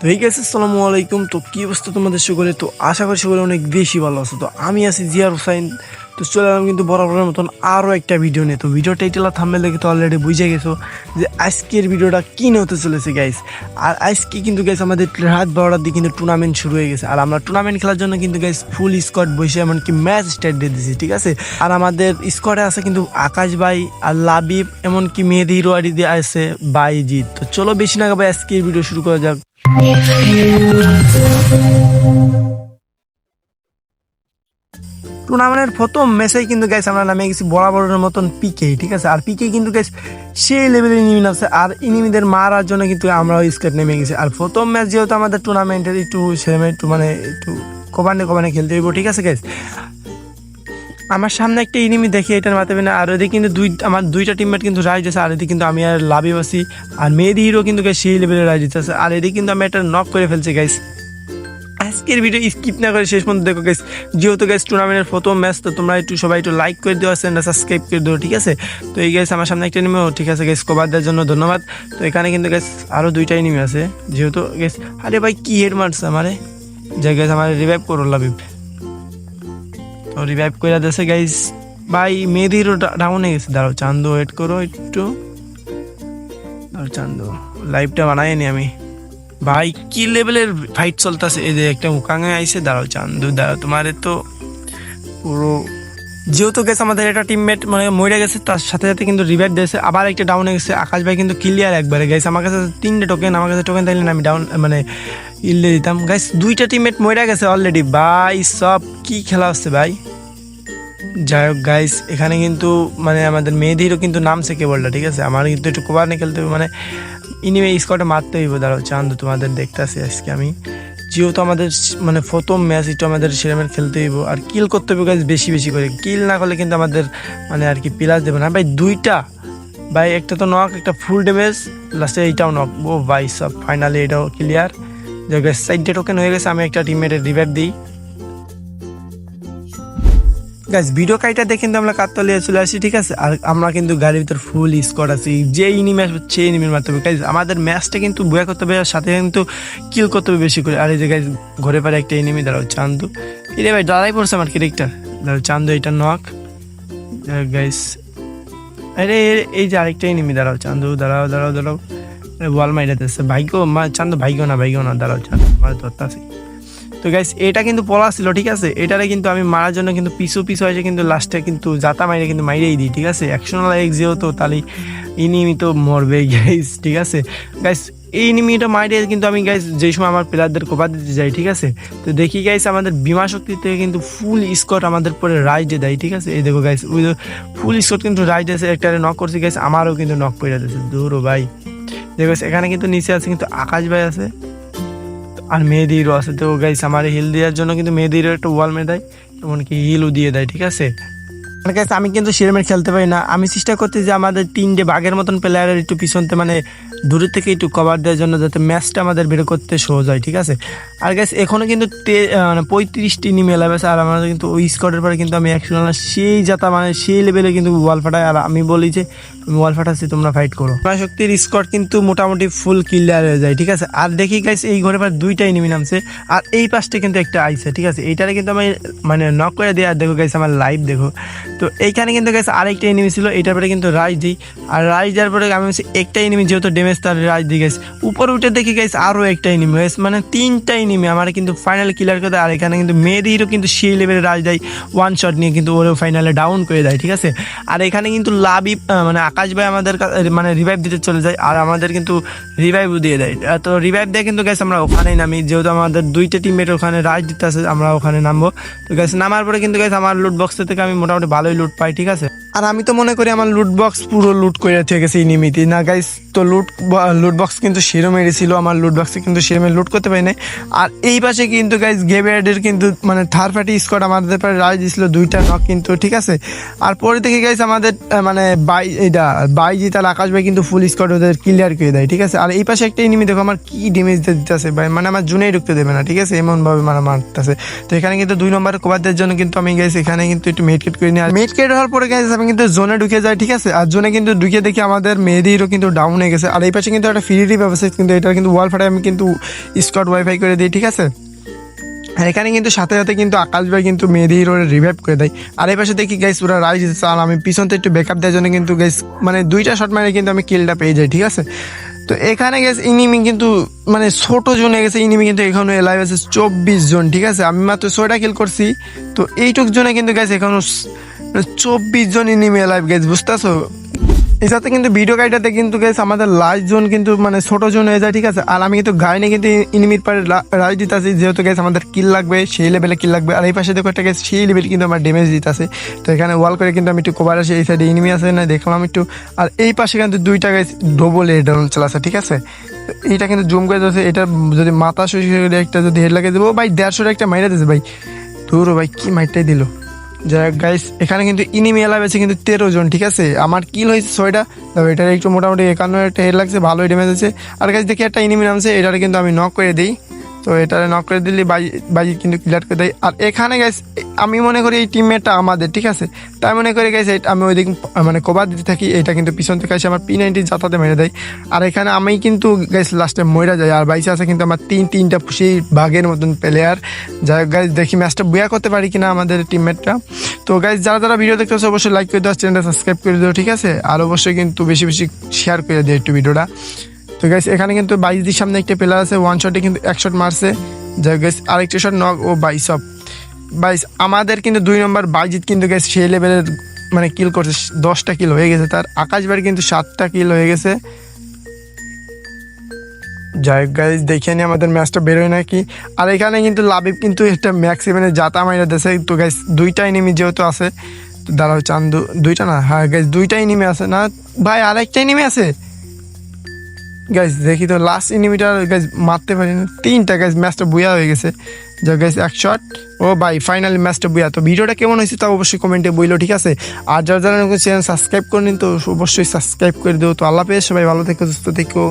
তো এই গেছে আসসালামু আলাইকুম। তো কি অবস্থা তোমাদের সকলে? তো আশা করি সকলে অনেক বেশি ভালো আছে। তো আমি আছি জিয়ার হোসাইন। তো চলে এলাম কিন্তু বরাবরের মতন আরও একটা ভিডিও নিয়ে। তো ভিডিও টাইটেল আর থাম্বেল দেখে তো অলরেডি বুঝে গেছো যে আজকের ভিডিওটা কী হতে চলেছে গাইস আর আজকে কিন্তু গাইস আমাদের রাত বারোটার দিকে কিন্তু টুর্নামেন্ট শুরু হয়ে গেছে। আর আমরা টুর্নামেন্ট খেলার জন্য কিন্তু গাইস ফুল স্কোয়াড বসে এমনকি ম্যাচ স্টার্ট দিয়ে দিয়েছি, ঠিক আছে? আর আমাদের স্কোয়াডে আছে কিন্তু আকাশ ভাই আর লাবিব, এমনকি মেহেদি হিরোয়ারি দিয়ে আছে বাইজিৎ তো চলো বেশি না ভাই, আজকের ভিডিও শুরু করা যাক। টুর্নামেন্টের প্রথম ম্যাচেই কিন্তু গাইস আমরা নামে গেছি বরাবরের মতন পিকে ঠিক আছে? আর পিকে কিন্তু গাইস সেই লেভেলের ইনিমি আছে আর ইনিমিদের মারার জন্য কিন্তু আমরা স্কেট নেমে গেছি। আর প্রথম ম্যাচ যেহেতু আমাদের টুর্নামেন্টের একটু সেরকম একটু মানে একটু কমান্ডে কমান্ডে খেলতে হইব, ঠিক আছে গাইস আমার সামনে একটা ইনিমি দেখি এটার মাথাবে না, আর ওদিকে কিন্তু দুই আমার দুইটা টিমমেট কিন্তু রাইজ আছে আর এদিকে কিন্তু আমি আর লাভি আছি। আর মেয়েদি হিরো কিন্তু সেই লেভেলের রাইজ আছে আর এদিকে কিন্তু আমি একটা নক করে ফেলছি গাইস আজকের ভিডিও স্কিপ না করে শেষ পর্যন্ত দেখো গাইস যেহেতু গাইস টুর্নামেন্টের প্রথম ম্যাচ তো তোমরা একটু সবাই একটু লাইক করে দিও চ্যানেলটা সাবস্ক্রাইব করে দিও, ঠিক আছে? তো এই গাইস আমার সামনে একটা নিমে ঠিক আছে গাইস কভার দেওয়ার জন্য ধন্যবাদ। তো এখানে কিন্তু গাইস আরও দুইটাই নিমে আছে, যেহেতু গাইস আরে ভাই কি হেড মারছে আমারে? যে গাইস আমার রিভাইভ করো লাভিব তো রিভাইভ করে দিয়েছে গাইস ভাই মেয়েদেরও হয়ে গেছে। দাঁড়াও, চান্দু ওয়েট করো একটু। দাঁড়াও, চান্দু লাইভটা বানাইনি আমি। ভাই, কি লেভেলের ফাইট চলতেছে? এই যে একটা মুখাঙে আইসে দাঁড়াও, চান্দু, দাঁড়াও, তোমার তো পুরো যেহেতু গেছে আমাদের একটা টিমমেট মানে মরে গেছে, তার সাথে সাথে কিন্তু রিভাইভ দিয়েছে, আবার একটা ডাউনে গেছে। আকাশ ভাই কিন্তু ক্লিয়ার একবারে। গেছে আমার কাছে তিনটে টোকেন আমার কাছে টোকেন থাকলে আমি ডাউন মানে ইল্লে দিতাম। গাইস দুইটা টিমমেট মরে গেছে অলরেডি ভাই, সব কি খেলা হচ্ছে ভাই? যাই হোক গাইস এখানে কিন্তু মানে আমাদের মেয়েদেরও কিন্তু নামছে কেবলটা, ঠিক আছে? আমার কিন্তু একটু কোবার নিয়ে খেলতে হবে মানে ইনিমে স্কোয়াডে মারতে হইব দাঁড়াও, চান্দ তোমাদের দেখতে আসি আজকে আমি। যেহেতু আমাদের মানে প্রথম ম্যাচ একটু আমাদের সেরকমের খেলতে হইব। আর কিল করতে হবে গাইস বেশি বেশি করে। কিল না করলে কিন্তু আমাদের মানে আর কি প্লাস দেবে না। ভাই, দুইটা, ভাই, একটা তো নক একটা ফুল ড্যামেজ লাস্টে এইটাও নক ও ভাই, সব ফাইনালি এটাও ক্লিয়ার যে সাইডে টোকেন হয়ে গেছে, আমি একটা টিমমেটের রিভাইভ দিই। গাইস ভিডিও কাইটা দেখে কিন্তু আমরা কাতলিয়ে চলে আসি, ঠিক আছে? আর আমরা কিন্তু গাড়ির ভিতর ফুল স্কোয়াড আছি। যে ইনিমি আসবে সেই ইনিমির মারতে হবে গাইজ আমাদের ম্যাচটা কিন্তু বয়া করতে হবে আর সাথে কিন্তু কিল করতে হবে বেশি করে। আর এই যে গাইজ ঘরে পারে একটা ইনিমি দাঁড়াও, চান্দু। এরে ভাই, দাঁড়াই পড়ছে আমার ক্যারেক্টার। দাঁড়াও, চান্দু, এটা নক গাইস আরে, এই যে আরেকটা ইনিমি দাঁড়াও, চান্দু, দাঁড়াও দাঁড়াও দাঁড়াও। ওয়াল মাইরাতেছে ভাইগো মা, চান্দু ভাইগো না ভাইগো না, দাঁড়াও, চান্দু, আমার ধরতে আছে তো গাইস এটা কিন্তু পলা ছিল, ঠিক আছে? এটারে কিন্তু আমি মারার জন্য কিন্তু পিছু পিছু হয়েছে কিন্তু লাস্টে কিন্তু জাতা মাইরে কিন্তু মাইরেই দিই, ঠিক আছে? একশো এক যেহেতু তাহলে ইনিমি তো মরবে গাইস ঠিক আছে? গাইস এই ইনিমিটা মাইরে কিন্তু আমি গাইস যেই সময় আমার প্লেয়ারদের কোপা দিতে যাই, ঠিক আছে? তো দেখি গাইস আমাদের বিমা শক্তি থেকে কিন্তু ফুল স্কট আমাদের পরে রাইডে দেয়, ঠিক আছে? এই দেখো গাইস ওই ফুল স্কট কিন্তু রাইড আছে একটা নক করছি গাইস আমারও কিন্তু নক করে দিয়েছে দূরও ভাই। দেখো এখানে কিন্তু নিচে আছে কিন্তু আকাশ ভাই আছে। আর মেয়েদিরও আছে তো গাইস আমার হিল দেওয়ার জন্য কিন্তু মেয়েদিরও একটা ওয়াল মেয়ে দেয় এমনকি হিলও দিয়ে দেয় ঠিক আছে? guys, আমি কিন্তু সিরেমের খেলতে পারি না। আমি চেষ্টা করতে যে আমাদের তিনটে বাঘের মতন প্লেয়ারের একটু পিছনতে মানে দূরের থেকে একটু কভার দেওয়ার জন্য যাতে ম্যাচটা আমাদের বের করতে সহজ হয় ঠিক আছে? আর গ্যাস এখনও কিন্তু মানে পঁয়ত্রিশটি নিমে আছে আর আমাদের কিন্তু ওই স্কোয়াডের পরে কিন্তু আমি একশো সেই জাতা মানে সেই লেভেলে কিন্তু ওয়াল ফাটাই আর আমি বলি যে ওয়াল ফাটাচ্ছি, তোমরা ফাইট করো। প্রায় শক্তির স্কট কিন্তু মোটামুটি ফুল ক্লিয়ার হয়ে যায়, ঠিক আছে? আর দেখি গাইস এই ঘরে পর দুইটাই নিমি নামছে। আর এই পাশটা কিন্তু একটা আইছে, ঠিক আছে? এইটারে কিন্তু আমি মানে নক করে দিই, আর দেখো গাইস আমার লাইভ দেখো। তো এইখানে কিন্তু গাইস আরেকটা এনিমি ছিল এটার পরে কিন্তু রাইজ দিই আর রাইজ দেওয়ার পরে আমি হচ্ছে একটা এনিমি যেহেতু ড্যামেজ তার রাইজ দিয়ে গেছে উপরে উঠে দেখি গাইস আরও একটা এনিমি গাইস মানে তিনটা এনিমি আমার কিন্তু ফাইনাল ক্লিয়ার করে দেয়। আর এখানে কিন্তু মেয়েদেরও কিন্তু সেই লেভেলে রাজ দেয় ওয়ান শট নিয়ে কিন্তু ওরে ফাইনালে ডাউন করে দেয়, ঠিক আছে? আর এখানে কিন্তু লাভই মানে আকাশ ভাই আমাদের মানে রিভাইভ দিতে চলে যায়, আর আমাদের কিন্তু রিভাইভও দিয়ে দেয়। তো রিভাইভ দিয়ে কিন্তু গেছে আমরা ওখানেই নামি, যেহেতু আমাদের দুইটা টিমমেট ওখানে রাজ দিতে আছে, আমরা ওখানে নামবো। তো গেছে নামার পরে কিন্তু গেছে আমার লুট বক্স থেকে আমি মোটামুটি ভালোই লুট পাই ঠিক আছে? আর আমি তো মনে করি আমার লুট বক্স পুরো লুট করে থেকে গেছে এই নিমিতি। না গাইস তো লুট লুট বক্স কিন্তু সেরো মেরেছিল আমার লুট বক্সে কিন্তু সেরমে লুট করতে পারি নাই। আর এই পাশে কিন্তু গাইস গেবিয়ার্ডের কিন্তু মানে থার্ড পার্টি স্কোয়াড আমাদের পরে রাজ দিছিল দুইটা নক কিন্তু, ঠিক আছে? আর পরে থেকে গাইস আমাদের মানে বাই এটা বাইজি তার আকাশ ভাই কিন্তু ফুল স্কোয়াড ওদের ক্লিয়ার করে দেয়, ঠিক আছে? আর এই পাশে একটা এনিমি দেখো, আমার কি ড্যামেজ দিতেছে ভাই? মানে আমার জুনেই ঢুকতে দেবে না, ঠিক আছে? এমনভাবে মানে মারা মারতেছে। তো এখানে কিন্তু দুই নম্বরের কভার দেওয়ার জন্য কিন্তু আমি গাইস এখানে কিন্তু একটু মেডকেট করে নিই আর মেডকেট হওয়ার পরে গাইস আমি কিন্তু জোনে ঢুকে যাই ঠিক আছে? আর জোনে কিন্তু ঢুকে দেখি আমাদের মেহেদিরও কিন্তু ডাউন হয়ে গেছে। আর এই পাশে কিন্তু একটা ফ্রি ব্যবস্থা কিন্তু এটা কিন্তু ওয়াল ফাটে আমি কিন্তু স্কট ওয়াইফাই করে দিই, ঠিক আছে? আর এখানে কিন্তু সাথে সাথে কিন্তু আকাশ ভাই কিন্তু মেহেদি হিরোর রিভাইভ করে দেয়। আর এই পাশে দেখি গাইস পুরো রাইজ আর আমি পিছন থেকে একটু ব্যাকআপ দেওয়ার জন্য কিন্তু গাইস মানে দুইটা শট মারে কিন্তু আমি কিলটা পেয়ে যাই, ঠিক আছে? তো এখানে গেছে ইনিমি কিন্তু মানে ছোট জনে গেছে। ইনিমি কিন্তু এখনও এলাইভ আছে চব্বিশ জন, ঠিক আছে? আমি মাত্র ছয়টা কিল করছি। তো এইটুক জনে কিন্তু গেছে এখনও চব্বিশ জন ইনিমি এলাইভ গেছে এই সাথে কিন্তু ভিডিও গাইডাতে কিন্তু গেছে আমাদের লাস্ট জোন কিন্তু মানে ছোট জোন হয়ে যায়, ঠিক আছে? আর আমি কিন্তু গাইনে কিন্তু ইনিমির পারে রাইজ দিতেছি, যেহেতু গেছে আমাদের কিল লাগবে, সেই লেভেলে কিল লাগবে। আর এই পাশে দেখো একটা গেছে সেই লেভেল কিন্তু আমার ড্যামেজ দিতেছে। তো এখানে ওয়াল করে কিন্তু আমি একটু কভার আসি, এই সাইডে ইনিমি আছে না, দেখলাম একটু। আর এই পাশে কিন্তু দুইটা গেছে ডবল এ ডাউন চালাচ্ছে ঠিক আছে? তো এইটা কিন্তু জুম করে দিচ্ছে এটা যদি মাথা শুষে একটা যদি হেড লাগিয়ে দেবো, ভাই, দেড়শোটা একটা মাইরা দিয়েছে ভাই। তোর ভাই, কি মাইরটাই দিল? যাই গাইস এখানে কিন্তু ইনিমি এলাভ কিন্তু তেরো জন, ঠিক আছে? আমার কিল হয়েছে ছয়টা, তবে এটার একটু মোটামুটি একান্ন একটা হেড লাগছে, ভালোই ড্যামেজ আছে আর গাইস দেখি একটা ইনিমি নামছে, এটারে কিন্তু আমি নক করে দিই। তো এটা নক করে দিলে বাই বাই কিন্তু ক্লিয়ার করে দেয়। আর এখানে গাইস আমি মনে করি এই টিমমেটটা আমাদের, ঠিক আছে? তাই মনে করি গাইস আমি ওই দিক মানে কভার দিতে থাকি, এটা কিন্তু পিছন থেকে আমার পি নাইনটি যাতাতে মেরে দেয়। আর এখানে আমি কিন্তু গাইস লাস্টে মরে যাই, আর বাইসে আছে কিন্তু আমার তিন, তিনটা সেই বাঘের মতন প্লেয়ার যাই গাইস দেখি ম্যাচটা বুয়া করতে পারি কিনা আমাদের টিমমেটটা তো গাইস যারা যারা ভিডিও দেখতেছে অবশ্যই লাইক করে দেওয়া চ্যানেলটা সাবস্ক্রাইব করে দিও, ঠিক আছে? আর অবশ্যই কিন্তু বেশি বেশি শেয়ার করে দিও একটু ভিডিওটা তো গাইস এখানে কিন্তু বাইশ দির সামনে একটা প্লেয়ার আছে ওয়ান শটে কিন্তু এক শট মারছে। যাই গাইস আরেকটা শট নক ও বাইশ অফ বাইশ আমাদের কিন্তু দুই নম্বর বাইজিৎ কিন্তু গাইস সেই লেভেলের মানে কিল করছে। দশটা কিল হয়ে গেছে তার আকাশবার কিন্তু সাতটা কিল হয়ে গেছে। যাই গাইজ দেখে নি আমাদের ম্যাচটা বেরোয় নাকি। আর এখানে কিন্তু লাভিব কিন্তু একটা ম্যাক্সিমানে জাতা মাইরা দেশে তো গাইজ দুইটা এনিমি যেহেতু আছে, তো দাঁড়াও, চান্দু, দুইটা না? হ্যাঁ গাইজ দুইটা এনিমি আছে না? ভাই, আরেকটা এনিমি আছে? গাইজ দেখি তো লাস্ট ইনিমিটার গাইজ মারতে পারি না। তিনটা গাইজ ম্যাচটা বুয়া হয়ে গেছে। যা গাইজ এক শট ও ভাই ফাইনালি ম্যাচটা বুয়া। তো ভিডিওটা কেমন হয়েছে তা অবশ্যই কমেন্টে বইলো, ঠিক আছে? আর যারা যারা চ্যানেল সাবস্ক্রাইব করে নিন তো অবশ্যই সাবস্ক্রাইব করে দেবো তো আল্লাহ পেয়ে সবাই ভালো থেকো, সুস্থ থেকো।